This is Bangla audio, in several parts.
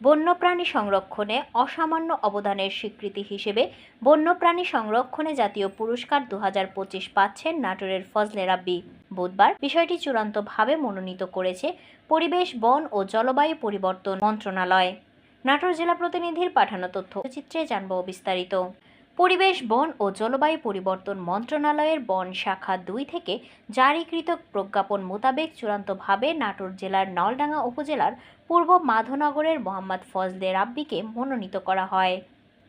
বন্যপ্রাণী সংরক্ষণে অসামান্য অবদানের স্বীকৃতি হিসেবে বন্যপ্রাণী সংরক্ষণে জাতীয় পুরস্কার দু পাচ্ছেন নাটোরের ফজলে রাব্বি বুধবার বিষয়টি চূড়ান্তভাবে মনোনীত করেছে পরিবেশ, বন ও জলবায়ু পরিবর্তন মন্ত্রণালয়। নাটোর জেলা প্রতিনিধির পাঠানো তথ্য চিত্রে জানব বিস্তারিত। পরিবেশ, বন ও জলবায়ু পরিবর্তন মন্ত্রণালয়ের বন শাখা দুই থেকে জারিকৃত প্রজ্ঞাপন মোতাবেক চূড়ান্তভাবে নাটোর জেলার নলডাঙ্গা উপজেলার পূর্ব মাধনগরের মোহাম্মদ ফজলে রাব্বিকে মনোনীত করা হয়।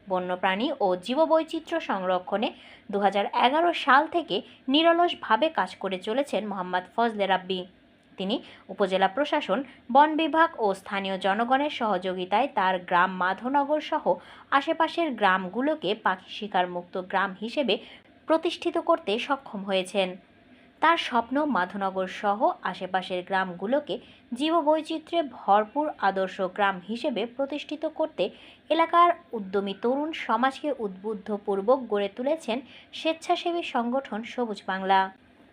বন্যপ্রাণী ও জীববৈচিত্র্য সংরক্ষণে দু হাজার এগারো সাল থেকে নিরলসভাবে কাজ করে চলেছেন মোহাম্মদ ফজলে রাব্বি। তিনি উপজেলা প্রশাসন, বন বিভাগ ও স্থানীয় জনগণের সহযোগিতায় তার গ্রাম মাধনগর সহ আশেপাশের গ্রামগুলোকে পাখি শিকার মুক্ত গ্রাম হিসেবে প্রতিষ্ঠিত করতে সক্ষম হয়েছেন। তার স্বপ্ন মাধনগর সহ আশেপাশের গ্রামগুলোকে জীববৈচিত্র্যে ভরপুর আদর্শ গ্রাম হিসেবে প্রতিষ্ঠিত করতে এলাকার উদ্যমী তরুণ সমাজকে উদ্বুদ্ধপূর্বক গড়ে তুলেছেন স্বেচ্ছাসেবী সংগঠন সবুজ বাংলা।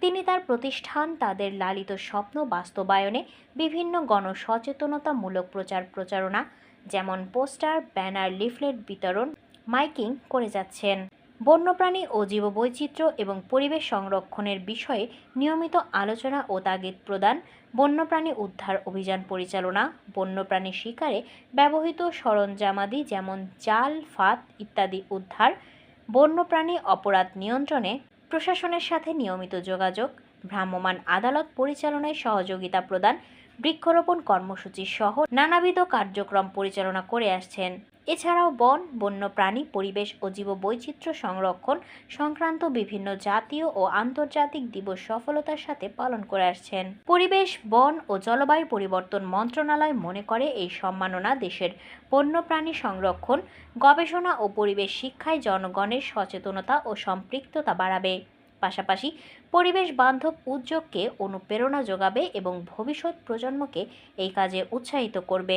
তিনি তার প্রতিষ্ঠান, তাদের লালিত স্বপ্ন বাস্তবায়নে বিভিন্ন গণসচেতনতামূলক প্রচার প্রচারণা, যেমন পোস্টার, ব্যানার, লিফলেট বিতরণ, মাইকিং করে যাচ্ছেন। বন্যপ্রাণী ও জীববৈচিত্র্য এবং পরিবেশ সংরক্ষণের বিষয়ে নিয়মিত আলোচনা ও তাগিদ প্রদান, বন্যপ্রাণী উদ্ধার অভিযান পরিচালনা, বন্যপ্রাণী শিকারে ব্যবহৃত সরঞ্জামাদি যেমন জাল ফাঁদ ইত্যাদি উদ্ধার, বন্যপ্রাণী অপরাধ নিয়ন্ত্রণে প্রশাসনের সাথে নিয়মিত যোগাযোগ ভ্রাম্যমাণ আদালত পরিচালনায় সহযোগিতা প্রদান বৃক্ষরোপণ কর্মসূচি সহ নানাবিধ কার্যক্রম পরিচালনা করে আসছেন। এছাড়াও বন, বন্যপ্রাণী, পরিবেশ ও জীববৈচিত্র্য সংরক্ষণ সংক্রান্ত বিভিন্ন জাতীয় ও আন্তর্জাতিক দিবস সফলতার সাথে পালন করে আসছেন। পরিবেশ, বন ও জলবায়ু পরিবর্তন মন্ত্রণালয় মনে করে এই সম্মাননা দেশের বন্যপ্রাণী সংরক্ষণ, গবেষণা ও পরিবেশ শিক্ষায় জনগণের সচেতনতা ও সম্পৃক্ততা বাড়াবে। পাশাপাশি পরিবেশ বান্ধব উদ্যোগকে অনুপ্রেরণা যোগাবে এবং ভবিষ্যৎ প্রজন্মকে এই কাজে উৎসাহিত করবে।